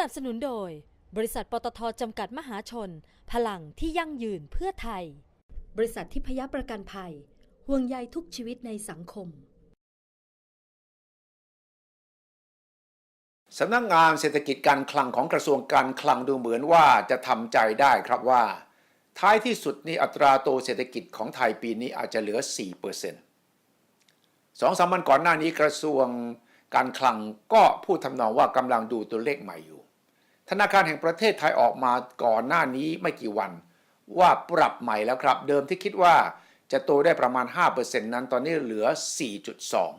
นับสนุนโดย บริษัทปตทจำกัดมหาชน พลังที่ยั่งยืนเพื่อไทย บริษัททิพยประกันภัย ห่วงใยทุกชีวิตในสังคม สำนักงานเศรษฐกิจการคลังของกระทรวงการคลังดูเหมือนว่าจะทำใจได้ครับว่า ท้ายที่สุดนี่อัตราโตเศรษฐกิจของไทยปีนี้อาจจะเหลือ 4%สองสามวันก่อนหน้านี้กระทรวง การคลังก็พูดทำนองว่ากำลังดูตัวเลขใหม่อยู่ ธนาคารแห่งประเทศไทยออกมาก่อนหน้านี้ไม่กี่วัน ว่าปรับใหม่แล้วครับ เดิมที่คิดว่าจะโตได้ประมาณ 5%นั้นตอนนี้เหลือ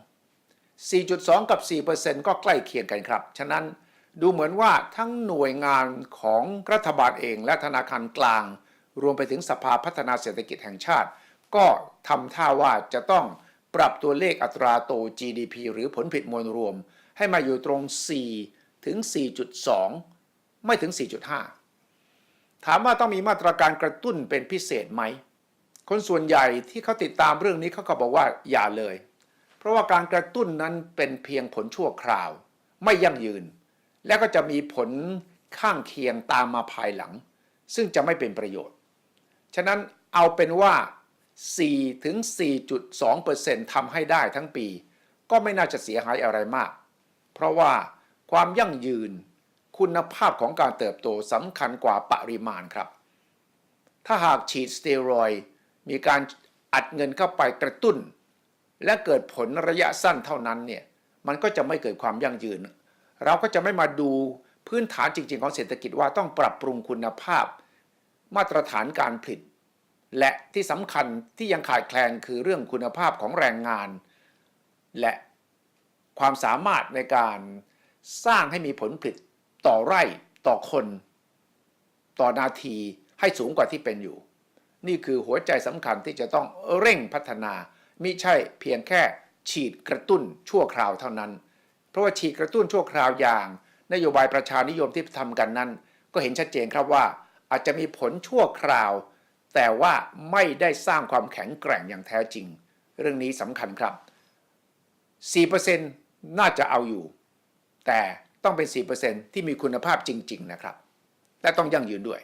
4.2 4.2 กับ 4%ก็ใกล้เคียงกันครับ ฉะนั้นดูเหมือนว่าทั้งหน่วยงานของรัฐบาลเอง และธนาคารกลาง รวมไปถึงสภาพัฒนาเศรษฐกิจแห่งชาติ ก็ทำท่าว่าจะต้อง ปรับตัวเลขอัตราโต GDP หรือผลผลิตมวลรวม ให้มาอยู่ตรง 4 ถึง 4.2 ไม่ถึง 4.5 ถามว่าต้องมีมาตรการกระตุ้นเป็นพิเศษไหม คนส่วนใหญ่ที่เขาติดตามเรื่องนี้เขาก็บอกว่าอย่าเลย เพราะว่าการกระตุ้นนั้นเป็นเพียงผลชั่วคราว ไม่ยั่งยืน และก็จะมีผลข้างเคียงตามมาภายหลัง ซึ่งจะไม่เป็นประโยชน์ ฉะนั้นเอาเป็นว่า 4ถึง4.2%ทำให้ได้ทั้งปี ก็ไม่น่าจะเสียหายอะไรมาก เพราะว่าความยั่งยืนคุณภาพของการเติบโตสำคัญกว่าปริมาณครับ ถ้าหากฉีดสเตียรอยมีการอัดเงินเข้าไปกระตุ้น และเกิดผลระยะสั้นเท่านั้นเนี่ยมันก็จะไม่เกิดความยั่งยืน เราก็จะไม่มาดูพื้นฐานจริง ๆ ของเศรษฐกิจว่าต้องปรับปรุงคุณภาพ มาตรฐานการผลิต และที่สำคัญที่ยังขาดแคลนคือเรื่องคุณภาพของแรงงาน และความสามารถในการสร้างให้มีผลผลิตต่อไร่ต่อคน ต่อนาทีให้สูงกว่าที่เป็นอยู่ นี่คือหัวใจสำคัญที่จะต้องเร่งพัฒนามิใช่เพียงแค่ฉีดกระตุ้นชั่วคราวเท่านั้น เพราะว่าฉีดกระตุ้นชั่วคราวอย่าง นโยบายประชานิยมที่ทำกันนั้น ก็เห็นชัดเจนครับว่าอาจจะมีผลชั่วคราว แต่ว่าไม่ได้สร้างความแข็งแกร่งอย่างแท้จริง เรื่องนี้สำคัญครับ 4%น่าจะเอาอยู่ แต่ต้องเป็น 4%ที่มีคุณภาพจริง ๆ นะครับ และต้องยั่งยืนด้วย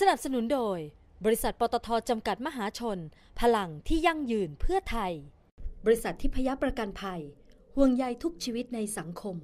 สนับสนุนโดย บริษัทปตทจำกัดมหาชน พลังที่ยั่งยืนเพื่อไทย บริษัททิพยประกันภัย ห่วงใยทุกชีวิตในสังคม